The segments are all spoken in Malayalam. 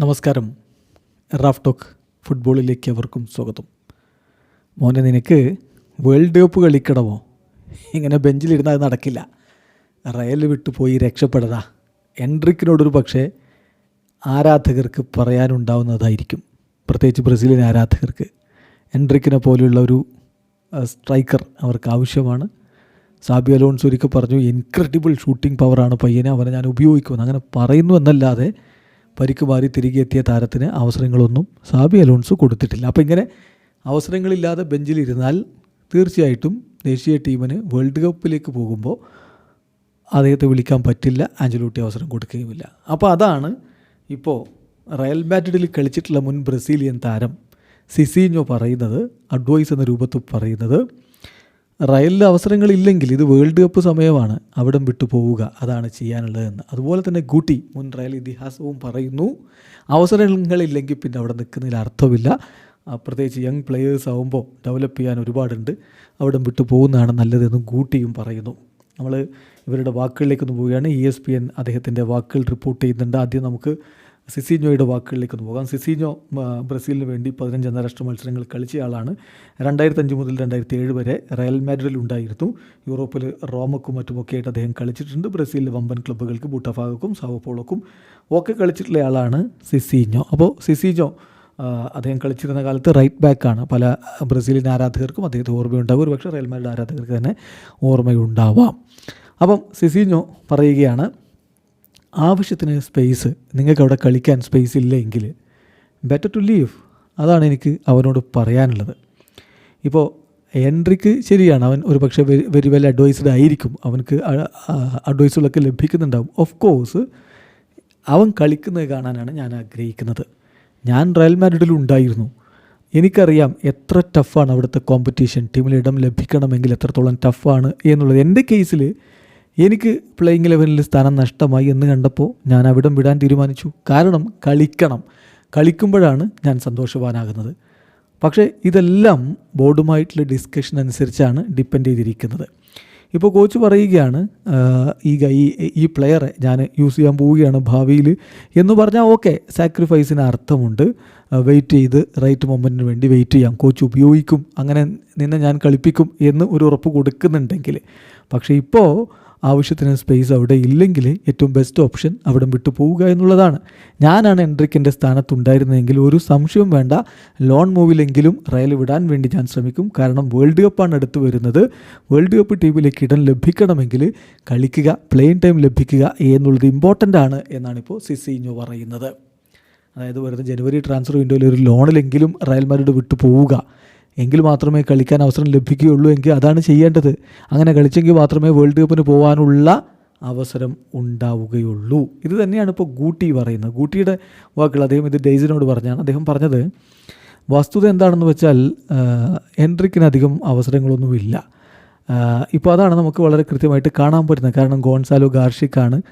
നമസ്കാരം. റാഫ് ടോക്ക് ഫുട്ബോളിലേക്ക് അവർക്കും സ്വാഗതം. മോനെ നിനക്ക് വേൾഡ് കപ്പ് കളിക്കണമോ? ഇങ്ങനെ ബെഞ്ചിലിരുന്നാൽ അത് നടക്കില്ല. റയൽ വിട്ടു പോയി രക്ഷപ്പെടടാ. എൻട്രിക്കിനോടൊരു പക്ഷേ ആരാധകർക്ക് പറയാനുണ്ടാവുന്നതായിരിക്കും. പ്രത്യേകിച്ച് ബ്രസീലിയൻ ആരാധകർക്ക്. എൻട്രിക്കിനെ പോലെയുള്ള ഒരു സ്ട്രൈക്കർ അവർക്ക് ആവശ്യമാണ്. സാബി അലോൺസ് ഒരിക്കൽ പറഞ്ഞു ഇൻക്രെഡിബിൾ ഷൂട്ടിംഗ് പവറാണ് പയ്യനെ അവനെ ഞാൻ ഉപയോഗിക്കുമെന്ന്. അങ്ങനെ പറയുന്നു എന്നല്ലാതെ പരിക്ക് മാറി തിരികെ എത്തിയ താരത്തിന് അവസരങ്ങളൊന്നും സാബി അലോൺസ് കൊടുത്തിട്ടില്ല. അപ്പോൾ ഇങ്ങനെ അവസരങ്ങളില്ലാതെ ബെഞ്ചിലിരുന്നാൽ തീർച്ചയായിട്ടും ദേശീയ ടീമിന് വേൾഡ് കപ്പിലേക്ക് പോകുമ്പോൾ അദ്ദേഹത്തെ വിളിക്കാൻ പറ്റില്ല ആഞ്ചലൂട്ടി അവസരം കൊടുക്കുകയുമില്ല. അപ്പോൾ അതാണ് ഇപ്പോൾ റയൽ മാഡ്രിഡിൽ കളിച്ചിട്ടുള്ള മുൻ ബ്രസീലിയൻ താരം സിസീഞ്ഞോ പറയുന്നത് അഡ്വൈസ് എന്ന രൂപത്തിൽ പറയുന്നത്. റയലിൽ അവസരങ്ങളില്ലെങ്കിൽ ഇത് വേൾഡ് കപ്പ് സമയമാണ്. അവിടം വിട്ടു പോവുക. അതാണ് ചെയ്യാനുള്ളതെന്ന്. അതുപോലെ തന്നെ ഗൂട്ടി മുൻ റയൽ ഇതിഹാസവും പറയുന്നു. അവസരങ്ങളില്ലെങ്കിൽ പിന്നെ അവിടെ നിൽക്കുന്നതിൽ അർത്ഥമില്ല. പ്രത്യേകിച്ച് യങ് പ്ലെയേഴ്സ് ആകുമ്പോൾ ഡെവലപ്പ് ചെയ്യാൻ ഒരുപാടുണ്ട്. അവിടം വിട്ടു പോകുന്നതാണ് നല്ലതെന്നും ഗൂട്ടിയും പറയുന്നു. നമ്മൾ ഇവരുടെ വാക്കുകളിലേക്കൊന്ന് പോവുകയാണ്. ഇ എസ് പി എൻ അദ്ദേഹത്തിന്റെ വാക്കുകൾ റിപ്പോർട്ട് ചെയ്യുന്നുണ്ട്. ആദ്യം നമുക്ക് സിസീഞ്ഞോയുടെ വാക്കുകളിലേക്ക് പോകാം. സിസിഞ്ഞോ ബ്രസീലിന് വേണ്ടി പതിനഞ്ച് അന്താരാഷ്ട്ര മത്സരങ്ങൾ കളിച്ചയാളാണ്. രണ്ടായിരത്തി അഞ്ച് മുതൽ രണ്ടായിരത്തി ഏഴ് വരെ റയൽ മാഡ്രിഡിൽ ഉണ്ടായിരുന്നു. യൂറോപ്പിൽ റോമക്കും മറ്റുമൊക്കെ ആയിട്ട് അദ്ദേഹം കളിച്ചിട്ടുണ്ട്. ബ്രസീലിലെ വമ്പൻ ക്ലബ്ബുകൾക്ക് ബൂട്ടഫാഗക്കും സാവോപോളോക്കും ഒക്കെ കളിച്ചിട്ടുള്ള ആളാണ് സിസിഞ്ഞോ അപ്പോൾ സിസിഞ്ഞോ അദ്ദേഹം കളിച്ചിരുന്ന കാലത്ത് റൈറ്റ് ബാക്കാണ്. പല ബ്രസീലിന്റെ ആരാധകർക്കും അദ്ദേഹത്തെ ഓർമ്മയുണ്ടാകും. ഒരു പക്ഷേ റയൽ മാഡ്രിഡ് ആരാധകർക്ക് തന്നെ ഓർമ്മയുണ്ടാവാം. അപ്പം സിസിഞ്ഞോ പറയുകയാണ് ആവശ്യത്തിന് സ്പേസ് നിങ്ങൾക്ക് അവിടെ കളിക്കാൻ സ്പേസ് ഇല്ലെങ്കിൽ ബെറ്റർ ടു ലീവ് അതാണ് എനിക്ക് അവനോട് പറയാനുള്ളത്. ഇപ്പോൾ എൻട്രിക്ക് ശരിയാണ്. അവൻ ഒരു പക്ഷേ വെരി വെൽ അഡ്വൈസ്ഡ് ആയിരിക്കും. അവനക്ക് അഡ്വൈസുകളൊക്കെ ലഭിക്കുന്നുണ്ടാവും. ഓഫ് കോഴ്സ് അവൻ കളിക്കുന്നത് കാണാനാണ് ഞാൻ ആഗ്രഹിക്കുന്നത്. ഞാൻ റയൽ മാഡ്രിഡിൽ ഉണ്ടായിരുന്നു. എനിക്കറിയാം എത്ര ടഫാണ് അവിടുത്തെ കോമ്പറ്റീഷൻ ടീമിൽ ഇടം ലഭിക്കണമെങ്കിൽ എത്രത്തോളം ടഫാണ് എന്നുള്ളത്. എന്റെ കേസിൽ എനിക്ക് പ്ലേയിങ് ലെവലിൽ സ്ഥാനം നഷ്ടമായി എന്ന് കണ്ടപ്പോൾ ഞാൻ അവിടം വിടാൻ തീരുമാനിച്ചു. കാരണം കളിക്കണം. കളിക്കുമ്പോഴാണ് ഞാൻ സന്തോഷവാനാകുന്നത്. പക്ഷേ ഇതെല്ലാം ബോർഡുമായിട്ടുള്ള ഡിസ്കഷൻ അനുസരിച്ചാണ് ഡിപ്പെൻഡ് ചെയ്തിരിക്കുന്നത്. ഇപ്പോൾ കോച്ച് പറയുകയാണ് ഈ ഈ ഈ പ്ലെയറെ ഞാൻ യൂസ് ചെയ്യാൻ പോവുകയാണ് ഭാവിയിൽ. എന്ന് പറഞ്ഞാൽ ഓക്കെ സാക്രിഫൈസിന് അർത്ഥമുണ്ട്. വെയിറ്റ് ചെയ്ത് റൈറ്റ് മൊമെന്റിന് വേണ്ടി വെയിറ്റ് ചെയ്യാം. കോച്ച് ഉപയോഗിക്കും അങ്ങനെ നിന്നെ ഞാൻ കളിപ്പിക്കും എന്ന് ഒരു ഉറപ്പ് കൊടുക്കുന്നുണ്ടെങ്കിൽ. പക്ഷേ ഇപ്പോൾ ആവശ്യത്തിന് സ്പേസ് അവിടെ ഇല്ലെങ്കിൽ ഏറ്റവും ബെസ്റ്റ് ഓപ്ഷൻ അവിടെ വിട്ടു പോവുക എന്നുള്ളതാണ്. ഞാനാണ് എൻട്രിക്കിന്റെ സ്ഥാനത്തുണ്ടായിരുന്നതെങ്കിൽ ഒരു സംശയവും വേണ്ട. ലോൺ മൂവിലെങ്കിലും റയൽ വിടാൻ വേണ്ടി ഞാൻ ശ്രമിക്കും. കാരണം വേൾഡ് കപ്പാണ് അടുത്ത് വരുന്നത്. വേൾഡ് കപ്പ് ടീമിലേക്ക് ഇടം ലഭിക്കണമെങ്കിൽ കളിക്കുക പ്ലെയിൻ ടൈം ലഭിക്കുക എന്നുള്ളത് ഇമ്പോർട്ടന്റ് ആണ് എന്നാണ് ഇപ്പോൾ സിസിഞ്ഞു പറയുന്നത്. അതായത് വെറുതെ ജനുവരി ട്രാൻസ്ഫർ വിൻഡോയിൽ ഒരു ലോണിലെങ്കിലും റയൽ മാഡ്രിഡ് വിട്ടു പോവുക. എങ്കിൽ മാത്രമേ കളിക്കാൻ അവസരം ലഭിക്കുകയുള്ളൂ എങ്കിൽ അതാണ് ചെയ്യേണ്ടത്. അങ്ങനെ കളിച്ചെങ്കിൽ മാത്രമേ വേൾഡ് കപ്പിന് പോകാനുള്ള അവസരം ഉണ്ടാവുകയുള്ളൂ. ഇത് തന്നെയാണ് ഇപ്പോൾ ഗൂട്ടി പറയുന്നത്. ഗൂട്ടിയുടെ വാക്കുകൾ അദ്ദേഹം ഇത് ഡെയ്സിനോട് പറഞ്ഞാണ്. അദ്ദേഹം പറഞ്ഞത് വസ്തുത എന്താണെന്ന് വെച്ചാൽ എൻട്രിക്കിനധികം അവസരങ്ങളൊന്നുമില്ല. ഇപ്പോൾ അതാണ് നമുക്ക് വളരെ കൃത്യമായിട്ട് കാണാൻ പറ്റുന്നത്. കാരണം ഗോൺസാലോ ഗാർഷിക്കാണ്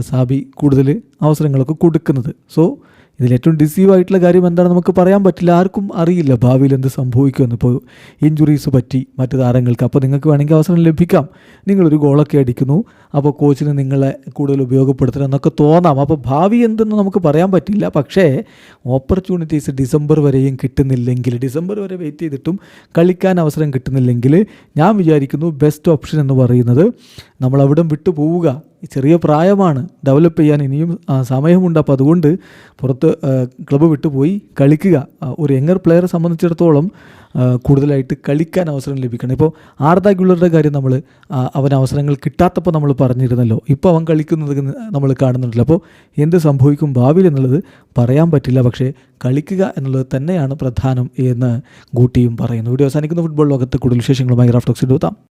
സാബി കൂടുതൽ അവസരങ്ങളൊക്കെ കൊടുക്കുന്നത്. സോ ഇതിൽ ഏറ്റവും ഡിസീവ് ആയിട്ടുള്ള കാര്യം എന്താണെന്ന് നമുക്ക് പറയാൻ പറ്റില്ല. ആർക്കും അറിയില്ല ഭാവിയിൽ എന്ത് സംഭവിക്കുമെന്ന്. ഇപ്പോൾ ഇഞ്ചുറീസ് പറ്റി മറ്റു താരങ്ങൾക്ക്. അപ്പോൾ നിങ്ങൾക്ക് വേണമെങ്കിൽ അവസരം ലഭിക്കാം. നിങ്ങളൊരു ഗോളൊക്കെ അടിക്കുന്നു. അപ്പോൾ കോച്ചിന് നിങ്ങളെ കൂടുതൽ ഉപയോഗപ്പെടുത്തണം എന്നൊക്കെ തോന്നാം. അപ്പോൾ ഭാവി എന്തെന്ന് നമുക്ക് പറയാൻ പറ്റില്ല. പക്ഷേ ഓപ്പർച്യൂണിറ്റീസ് ഡിസംബർ വരെയും കിട്ടുന്നില്ലെങ്കിൽ ഡിസംബർ വരെ വെയിറ്റ് ചെയ്തിട്ടും കളിക്കാൻ അവസരം കിട്ടുന്നില്ലെങ്കിൽ ഞാൻ വിചാരിക്കുന്നു ബെസ്റ്റ് ഓപ്ഷൻ എന്ന് പറയുന്നത് നമ്മൾ അവിടെ വിട്ടു പോവുക. ചെറിയ പ്രായമാണ്. ഡെവലപ്പ് ചെയ്യാൻ ഇനിയും സമയമുണ്ട്. അപ്പോൾ അതുകൊണ്ട് പുറത്ത് ക്ലബ് ക്ലബ്ബ് വിട്ടുപോയി കളിക്കുക. ഒരു യങ്ങർ പ്ലെയറെ സംബന്ധിച്ചിടത്തോളം കൂടുതലായിട്ട് കളിക്കാൻ അവസരം ലഭിക്കണം. ഇപ്പോൾ ആർദാ കാര്യം നമ്മൾ അവൻ അവസരങ്ങൾ കിട്ടാത്തപ്പോൾ നമ്മൾ പറഞ്ഞിരുന്നല്ലോ. ഇപ്പോൾ അവൻ കളിക്കുന്നത് നമ്മൾ കാണുന്നുണ്ടല്ലോ. അപ്പോൾ എന്ത് സംഭവിക്കും ഭാവിയിൽ എന്നുള്ളത് പറയാൻ പറ്റില്ല. പക്ഷേ കളിക്കുക എന്നുള്ളത് തന്നെയാണ് പ്രധാനം എന്ന് ഗൂട്ടിയും പറയുന്നു. വീഡിയോ അവസാനിക്കുന്ന. ഫുട്ബോൾ ലോകത്ത് കൂടുതൽ വിശേഷങ്ങളുമായി റാഫ്റ്റോക്സിന്റെ എത്താം.